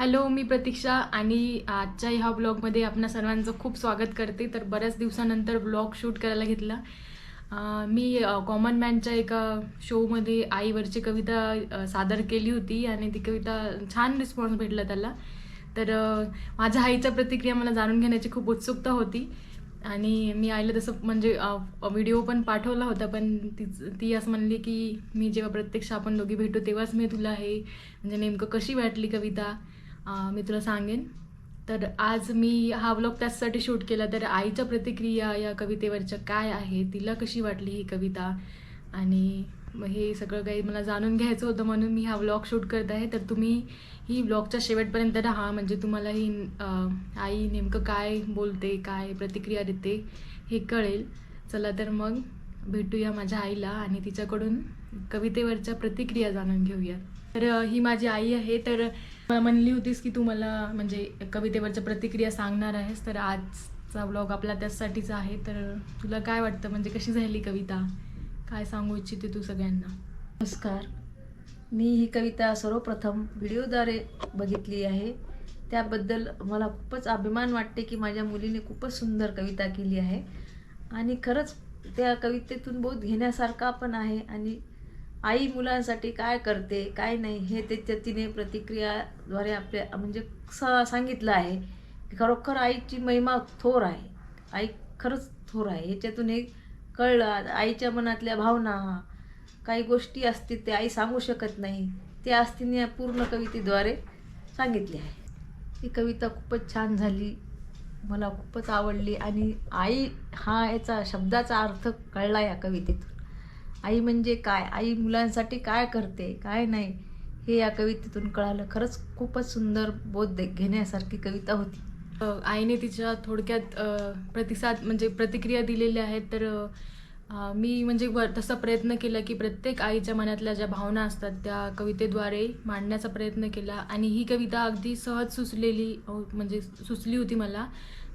Hello मी प्रतीक्षा आणि आजच्या ह्या ब्लॉगमध्ये आपणा सर्वांचं खूप स्वागत करते. तर बऱ्याच दिवसानंतर ब्लॉग शूट करायला घेतला. मी कॉमन मॅनच्या एका शोमध्ये आईवरची कविता सादर केली होती आणि ती कविता छान रिस्पॉन्स भेटला त्याला. तर माझ्या आईच्या प्रतिक्रिया मला जाणून घेण्याची खूप उत्सुकता होती. आणि मी आईला तसं म्हणजे व्हिडिओ पण पाठवला होता पण ती ती असं म्हणली की मी जेव्हा प्रत्यक्ष आपण दोघी भेटू तेव्हाच मी तुला हे म्हणजे नेमकं कशी वाटली कविता? मी तुला सांगेन. तर आज मी हा व्लॉग त्याचसाठी शूट केला तर आईच्या प्रतिक्रिया या कवितेवरच्या काय आहे तिला कशी वाटली ही कविता? आणि मग हे सगळं काही मला जाणून घ्यायचं होतं म्हणून मी हा व्लॉग शूट करत आहे. तर तुम्ही ही व्लॉगच्या शेवटपर्यंत राहा म्हणजे तुम्हाला ही आई नेमकं काय बोलते काय प्रतिक्रिया देते हे कळेल. चला तर मग भेटूया माझ्या आईला आणि तिच्याकडून कवितेवरच्या प्रतिक्रिया जाणून घेऊया तर ही माझी आई आहे. तर म्हणली होतीस की तू मला म्हणजे कवितेवरच्या प्रतिक्रिया सांगणार आहेस. तर आजचा ब्लॉग आपला त्याचसाठीच आहे. तर तुला काय वाटतं? म्हणजे कशी झाली कविता? काय सांगू इच्छिते तू सगळ्यांना? नमस्कार. मी ही कविता सर्वप्रथम व्हिडिओद्वारे बघितली आहे. त्याबद्दल मला खूपच अभिमान वाटते की माझ्या मुलीने खूपच सुंदर कविता केली आहे. आणि खरंच त्या कवितेतून बोध घेण्यासारखा पण आहे आणि आई मुलांसाठी काय करते काय नाही हे त्याच्या तिने प्रतिक्रियाद्वारे आपल्या म्हणजे सा सांगितलं आहे की खरोखर आईची महिमा थोर आहे. आई खरंच थोर आहे. ह्याच्यातून हे कळलं. आईच्या मनातल्या भावना काही गोष्टी असतील ते आई सांगू शकत नाही. ते आज तिने या पूर्ण कवितेद्वारे सांगितले आहे. ही कविता खूपच छान झाली. मला खूपच आवडली आणि आई हा याचा शब्दाचा अर्थ कळला या कवितेतून. आई म्हणजे काय? आई मुलांसाठी काय करते? काय नाही? हे या कवितेतून कळालं. खरंच खूपच सुंदर बोध दे- घेण्यासारखी कविता होती. आईने तिच्या थोडक्यात प्रतिसाद म्हणजे प्रतिक्रिया दिलेल्या आहेत. तर मी म्हणजे वर तसा प्रयत्न केला की प्रत्येक आईच्या मनातल्या ज्या भावना असतात त्या कवितेद्वारे मांडण्याचा प्रयत्न केला. आणि ही कविता अगदी सहज सुचलेली म्हणजे सुचली होती मला.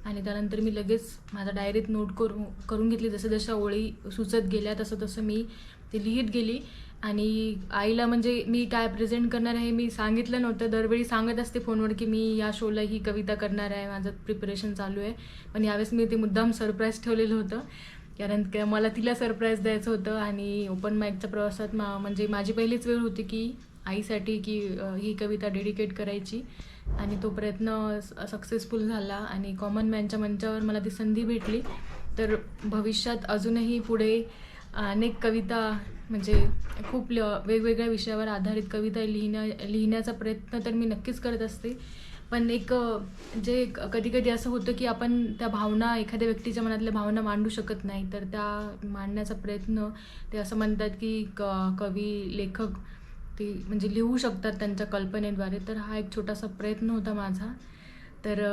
आणि त्यानंतर मी लगेच माझ्या डायरीत नोट करू करून घेतली. जसं जशा ओळी सुचत गेल्या तसं तसं मी ते लिहित गेली. आणि आईला म्हणजे मी काय प्रेझेंट करणार आहे मी सांगितलं नव्हतं. दरवेळी सांगत असते फोनवर की मी या शोला ही कविता करणार आहे माझं प्रिपरेशन चालू आहे. पण यावेळेस मी ते मुद्दाम सरप्राईज ठेवलेलं होतं. कारण मला तिला सरप्राईज द्यायचं होतं. आणि ओपन माईकच्या प्रवासात मा म्हणजे माझी पहिलीच वेळ होती की आईसाठी की ही कविता डेडिकेट करायची. आणि तो प्रयत्न सक्सेसफुल झाला आणि कॉमन मॅनच्या मंचावर मला ती संधी भेटली. तर भविष्यात अजूनही पुढे अनेक कविता म्हणजे खूप ल वेगवेगळ्या विषयावर आधारित कविता लिहिण्या लिहिण्याचा प्रयत्न तर मी नक्कीच करत असते. पण एक जे कधी कधी असं होतं की आपण त्या भावना एखाद्या व्यक्तीच्या मनातल्या भावना मांडू शकत नाही. तर त्या मांडण्याचा प्रयत्न ते असं म्हणतात की क कवी लेखक ते म्हणजे लिहू शकतात त्यांच्या कल्पनेद्वारे. तर हा एक छोटासा प्रयत्न होता माझा. तर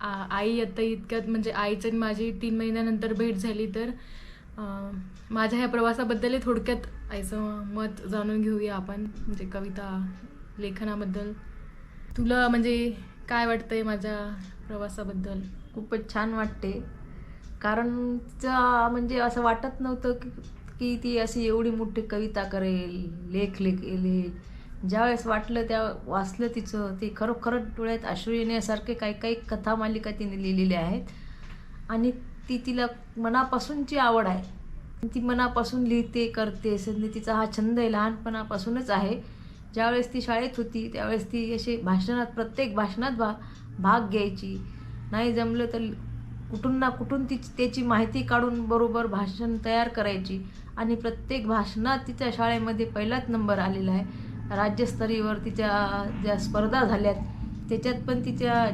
आ- आई आता इतक्यात म्हणजे आईचं आणि माझी तीन महिन्यानंतर भेट झाली तर माझ्या ह्या प्रवासाबद्दलही थोडक्यात आईचं मत जाणून घेऊया आपण. म्हणजे कविता लेखनाबद्दल. तुला म्हणजे काय वाटतंय माझ्या प्रवासाबद्दल? खूपच छान वाटते. कारण म्हणजे असं वाटत नव्हतं की की ती अशी एवढी मोठी कविता करेल लेख लेख लिहिल ज्यावेळेस वाटलं त्या वाचलं तिचं ते खरोखरच डोळ्यात अश्रू येण्यासारखे काही काही कथा मालिका तिने लिहिलेल्या आहेत. आणि ती तिला मनापासूनची आवड आहे. ती मनापासून लिहिते करते संधी तिचा हा छंद आहे लहानपणापासूनच आहे. ज्यावेळेस ती शाळेत होती त्यावेळेस ती असे भाषणात प्रत्येक भाषणात भा भाग घ्यायची. नाही जमलं तर कुठून ना कुठून ती त्याची माहिती काढून बरोबर भाषण तयार करायची. आणि प्रत्येक भाषणात तिच्या शाळेमध्ये पहिलाच नंबर आलेला आहे. राज्यस्तरीयवर तिच्या ज्या स्पर्धा झाल्यात त्याच्यात पण तिच्या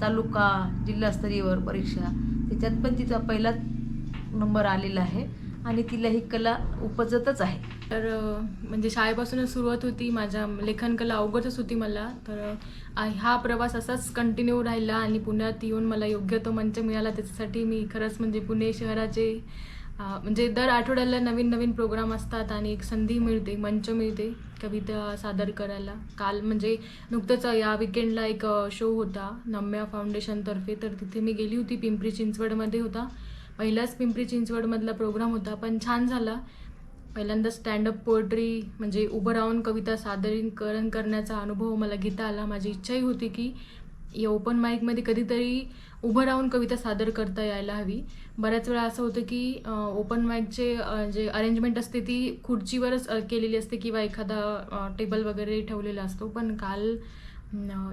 तालुका जिल्हास्तरीयवर परीक्षा त्याच्यात पण तिचा पहिलाच नंबर आलेला आहे. आणि तिला ही कला उपजतच आहे. तर म्हणजे शाळेपासूनच सुरुवात होती. माझ्या लेखन कला अवगतच होती मला. तर हा प्रवास असाच कंटिन्यू राहिला आणि पुण्यात येऊन मला योग्य तो मंच मिळाला. त्याच्यासाठी मी खरंच म्हणजे पुणे शहराचे म्हणजे दर आठवड्याला नवीन नवीन प्रोग्राम असतात आणि एक संधी मिळते मंच मिळते कविता सादर करायला. काल म्हणजे नुकतंच या विकेंडला एक शो होता नम्या फाउंडेशनतर्फे तर तिथे मी गेली होती पिंपरी चिंचवडमध्ये होता. पहिलाच पिंपरी चिंचवडमधला प्रोग्राम होता पण छान झाला. पहिल्यांदा स्टँडअप पोएट्री म्हणजे उभं राहून कविता सादरीकरण करण्याचा अनुभव मला घेता आला. माझी इच्छाही होती की या ओपन माईकमध्ये कधीतरी उभं राहून कविता सादर करता यायला हवी. बऱ्याच वेळा असं होतं की ओपन माईकचे जे अरेंजमेंट असते ती खुर्चीवरच केलेली असते किंवा एखादा टेबल वगैरे ठेवलेला असतो. पण काल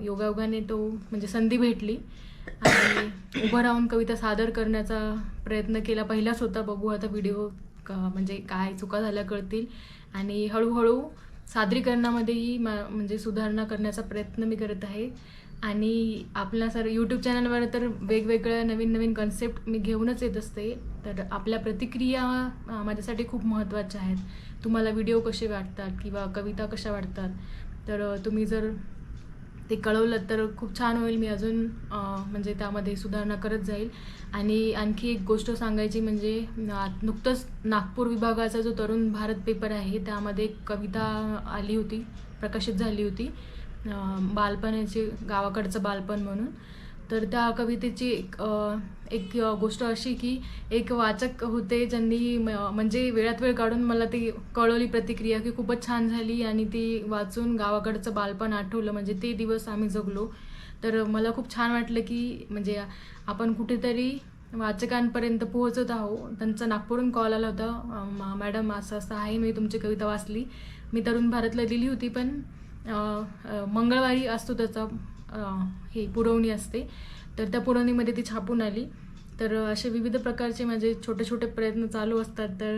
योगायोगाने तो म्हणजे संधी भेटली. आणि उभं राहून कविता सादर करण्याचा प्रयत्न केला. पहिलाच होता. बघू आता व्हिडिओ म्हणजे काय चुका झाल्या कळतील. आणि हळूहळू सादरीकरणामध्येही मा म्हणजे सुधारणा करण्याचा प्रयत्न मी करत आहे. आणि आपल्या सर यूट्यूब चॅनलवर तर वेगवेगळ्या नवीन नवीन कन्सेप्ट मी घेऊनच येत असते. तर आपल्या प्रतिक्रिया माझ्यासाठी खूप महत्त्वाच्या आहेत. तुम्हाला व्हिडिओ कसे वाटतात? किंवा कविता कशा वाटतात? तर तुम्ही जर ते कळवलं तर खूप छान होईल. मी अजून म्हणजे त्यामध्ये सुधारणा करत जाईल. आणि आणखी एक गोष्ट सांगायची म्हणजे नुकतंच नागपूर विभागाचा जो तरुण भारत पेपर आहे त्यामध्ये एक कविता आली होती प्रकाशित झाली होती. बालपणाचे गावाकडचं बालपण म्हणून. तर त्या कवितेची एक एक गोष्ट अशी की एक वाचक होते ज्यांनी म्हणजे वेळात वेळ काढून मला ती कळवली प्रतिक्रिया की खूपच छान झाली आणि ती वाचून गावाकडचं बालपण आठवलं. म्हणजे ते दिवस आम्ही जगलो. तर मला खूप छान वाटलं की म्हणजे आपण कुठेतरी वाचकांपर्यंत पोहोचत आहो. त्यांचा नागपूरहून कॉल आला होता. मॅडम असं असं आहे मी तुमची कविता वाचली. मी तरुण भारतला लिहिली होती पण मंगळवारी असतो त्याचा. हे पुरवणी असते. तर त्या पुरवणीमध्ये ती छापून आली. तर असे विविध प्रकारचे म्हणजे माझे छोटे छोटे प्रयत्न चालू असतात. तर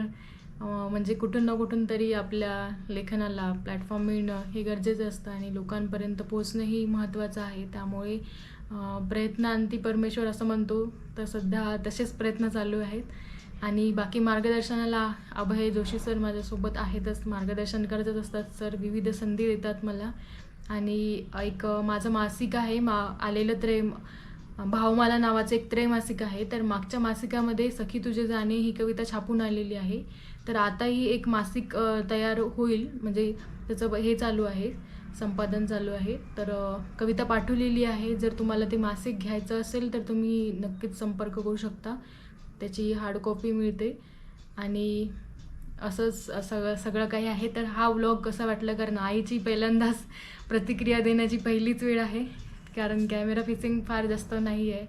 म्हणजे कुठून ना कुठून तरी आपल्या लेखनाला प्लॅटफॉर्म मिळणं हे गरजेचं असतं आणि लोकांपर्यंत पोहोचणंही महत्त्वाचं आहे. त्यामुळे प्रयत्नांती परमेश्वर असं म्हणतो तर सध्या तसेच प्रयत्न चालू आहेत. आणि बाकी मार्गदर्शनाला अभय जोशी सर माझ्यासोबत आहेतच. मार्गदर्शन करतच असतात. सर विविध संधी देतात मला. आणि एक माझं मासिक आहे मा आलेलं त्रेम भावमाला नावाचं एक त्रैमासिक आहे. तर मागच्या मासिकामध्ये सखी तुझे जाणे ही कविता छापून आलेली आहे. तर आताही एक मासिक तयार होईल. म्हणजे त्याचं हे चालू आहे संपादन चालू आहे. तर कविता पाठवलेली आहे. जर तुम्हाला ते मासिक घ्यायचं असेल तर तुम्ही नक्कीच संपर्क करू शकता. त्याची हार्ड कॉपी मिळते. आणि असंच सगळं सगळं काही आहे तर हा व्लॉग कसा वाटला? कारण आईची पहिल्यांदाच प्रतिक्रिया देण्याची पहिलीच वेळ आहे. कारण कॅमेरा फिसिंग फार जास्त नाही आहे.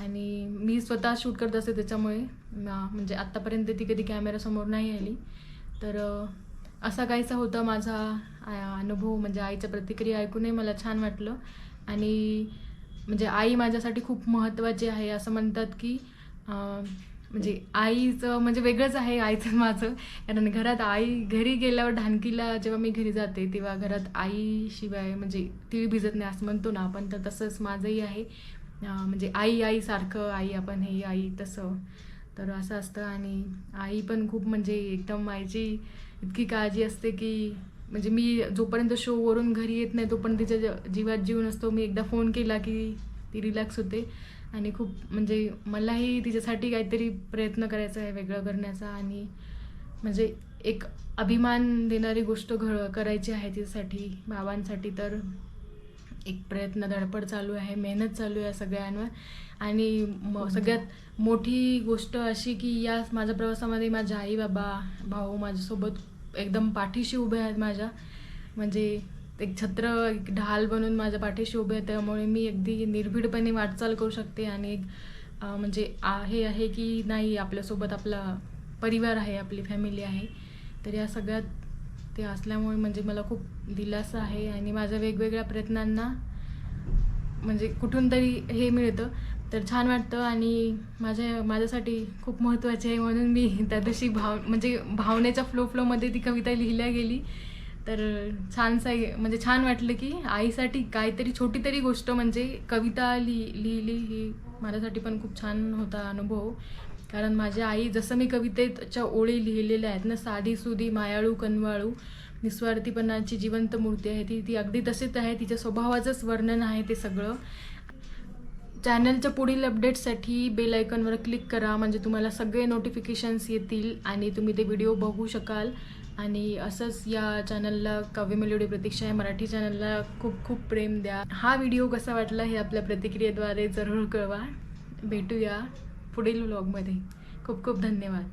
आणि मी स्वतः शूट करत असते त्याच्यामुळे म्हणजे आत्तापर्यंत ती कधी कॅमेरासमोर नाही आली. तर असा काहीसा होता माझा अनुभव. म्हणजे आईच्या प्रतिक्रिया ऐकूनही मला छान वाटलं. आणि म्हणजे आई माझ्यासाठी खूप महत्त्वाची आहे. असं म्हणतात की म्हणजे आईचं म्हणजे वेगळंच आहे आईचं माझं. कारण घरात आई घरी गेल्यावर ढानकीला जेव्हा मी घरी जाते तेव्हा घरात आईशिवाय म्हणजे ती भिजत नाही असं म्हणतो ना आपण. तर तसंच माझंही आहे. म्हणजे आई आई सारखं आई आपण हे आई तसं. तर असं असतं आणि आई पण खूप म्हणजे एकदम आईची इतकी काळजी असते की म्हणजे मी जोपर्यंत शोवरून घरी येत नाही तोपर्यंत तिच्या जीवात जीव नसतो. मी एकदा फोन केला की ती रिलॅक्स होते. आणि खूप म्हणजे मलाही तिच्यासाठी काहीतरी प्रयत्न करायचा आहे वेगळं करण्याचा आणि म्हणजे एक अभिमान देणारी गोष्ट घड करायची आहे तिच्यासाठी बाबांसाठी तर एक प्रयत्न धडपड चालू आहे मेहनत चालू आहे सगळ्यांवर. आणि म सगळ्यात मोठी गोष्ट अशी की या माझ्या प्रवासामध्ये माझ्या आई बाबा भाऊ माझ्यासोबत एकदम पाठीशी उभे आहेत माझ्या. म्हणजे एक छत्र एक ढाल बनून माझ्या पाठीशी उभे त्यामुळे मी अगदी निर्भीडपणे वाटचाल करू शकते आणि एक म्हणजे आहे आहे की नाही आपल्यासोबत आपला परिवार आहे आपली फॅमिली आहे. तर या सगळ्यात ते असल्यामुळे म्हणजे मला खूप दिलासा आहे आणि माझ्या वेगवेगळ्या प्रयत्नांना म्हणजे कुठून तरी हे मिळतं. तर छान वाटतं आणि माझ्या माझ्यासाठी खूप महत्त्वाचे आहे म्हणून मी त्या दिवशी भाव म्हणजे भावनेच्या फ्लो फ्लोमध्ये ती कविता लिहिल्या गेली. तर छानसा म्हणजे छान वाटलं की आईसाठी काहीतरी छोटी तरी गोष्ट म्हणजे कविता लिहि लिहिली ही माझ्यासाठी पण खूप छान होता अनुभव. कारण माझी आई जसं मी कवितेच्या ओळी लिहिलेल्या आहेत ना साधी सुधी मायाळू कनवाळू निस्वार्थीपणाची जिवंत मूर्ती आहे ती ती अगदी तशीच आहे. तिच्या स्वभावाचंच वर्णन आहे ते सगळं. चॅनलच्या पुढील अपडेट्ससाठी बेल आयकॉनवर क्लिक करा. म्हणजे तुम्हाला सगळे नोटिफिकेशन्स येतील आणि तुम्ही ते व्हिडिओ बघू शकाल. आणि असंच या चॅनलला काव्य मेलोडी प्रतीक्षा या मराठी चॅनलला खूप खूप प्रेम द्या. हा व्हिडिओ कसा वाटला हे आपल्या प्रतिक्रियेद्वारे जरूर कळवा. भेटूया पुढील व्लॉगमध्ये खूप खूप धन्यवाद.